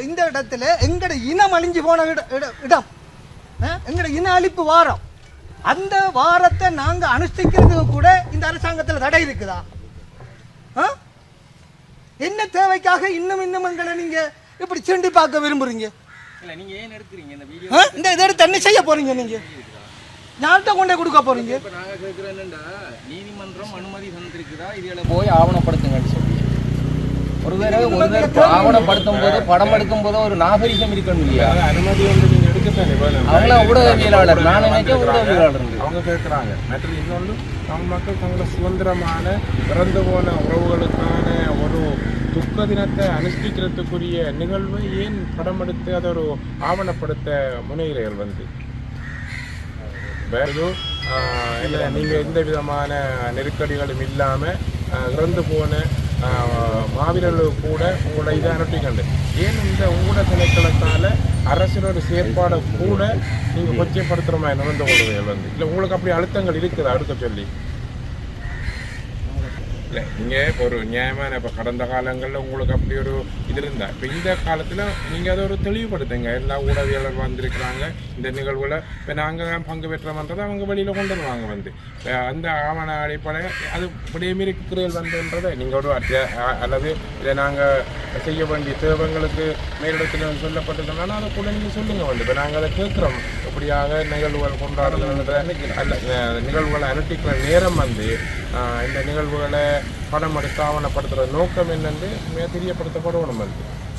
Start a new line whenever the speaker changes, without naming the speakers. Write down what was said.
இந்த இடத்துல எங்கட இனம் அழிஞ்சு போன இட- இட- இடம். எங்கட இன அழிப்பு வாரம். அந்த வாரத்தை நாங்க அனுஷ்டிக்கிறதுக்கு கூட இந்த அரசாங்கத்தில் தடை இருக்குதா? என்ன தேவைக்காக இன்னும் இன்னும் எங்களை நீங்க இப்படி செண்டி பார்க்க விரும்புறீங்க?
இல்ல நீங்க ஏன் எடுக்கிறீங்க இந்த?
இந்த இதை எடுத்து என்ன செய்ய போறீங்க நீங்க? யார்கிட்ட கொண்டே கொடுக்க போறீங்க?
நீதிமன்றம் அனுமதி தந்திருக்குதா? இதுல போய் ஆவணப்படுத்துங்கன்னு சொல்லி. ஒரு தடவை ஒரு தடவை ஆவணப்படுத்தும் போது படம் எடுக்கும் போது ஒரு நாகரிகம் இருக்கணும் இல்லையா?
அனுமதி வந்து நீங்க எடுக்கத்தானே.
அவங்கள ஊடகவியலாளர் நான் ஊடகவியலாளர்
அவங்க கேட்குறாங்க. மற்ற இன்னொன்று தமிழ் மக்கள் தங்களை சுதந்திரமான பிறந்து போன உறவுகளுக்கான ஒரு துக்க தினத்தை அனுஷ்டிக்கிறதுக்குரிய நிகழ்வை ஏன் படம் எடுத்து அதை ஒரு ஆவணப்படுத்த முனைகிறீர்கள் வந்து? வேறு இல்லை நீங்கள் எந்த விதமான நெருக்கடிகளும் இல்லாமல் இறந்து போன மாவீரர்கள் கூட உங்களை இதை அனுப்பிக்கண்டு ஏன் இந்த ஊட திணைக்களத்தால் அரசினோட செயற்பாடை கூட நீங்கள் கொச்சைப்படுத்துகிற மாதிரி நடந்து கொள்வீர்கள் வந்து இல்லை உங்களுக்கு அப்படி அழுத்தங்கள் இருக்குதா அடுக்க சொல்லி. இல்லை நீங்கள் ஒரு நியாயமான இப்போ கடந்த காலங்களில் உங்களுக்கு அப்படி ஒரு இது இருந்தால் இப்போ இந்த காலத்தில் நீங்கள் அதை ஒரு தெளிவுபடுத்துங்க எல்லா ஊடகவியலர் வந்திருக்கிறாங்க இந்த நிகழ்வில் இப்போ நாங்கள் தான் பங்கு பெற்றோம்ன்றதை அவங்க வெளியில் கொண்டு வருவாங்க வந்து அந்த ஆவண அடிப்படையில் அது இப்படியே மீறி குறையல் வந்ததுன்றதை நீங்கள் ஒரு அத்தியா- அல்லது இதை நாங்கள் செய்ய வேண்டிய தேவங்களுக்கு மேலிடத்தில் சொல்லப்பட்டிருக்கோம்னா அதை கூட நீங்கள் சொல்லுங்கள் வந்து இப்போ நாங்கள் அதை கேட்குறோம் இப்படியாக நிகழ்வுகள் கொண்டாடுறதுன்ற அல்ல நிகழ்வுகளை அனுட்டிக்கிற நேரம் வந்து இந்த நிகழ்வுகளை படம் எடுத்து ஆவணப்படுத்துகிற நோக்கம் என்னென்று மிக தெரியப்படுத்தப்படணும் நம்மளுக்கு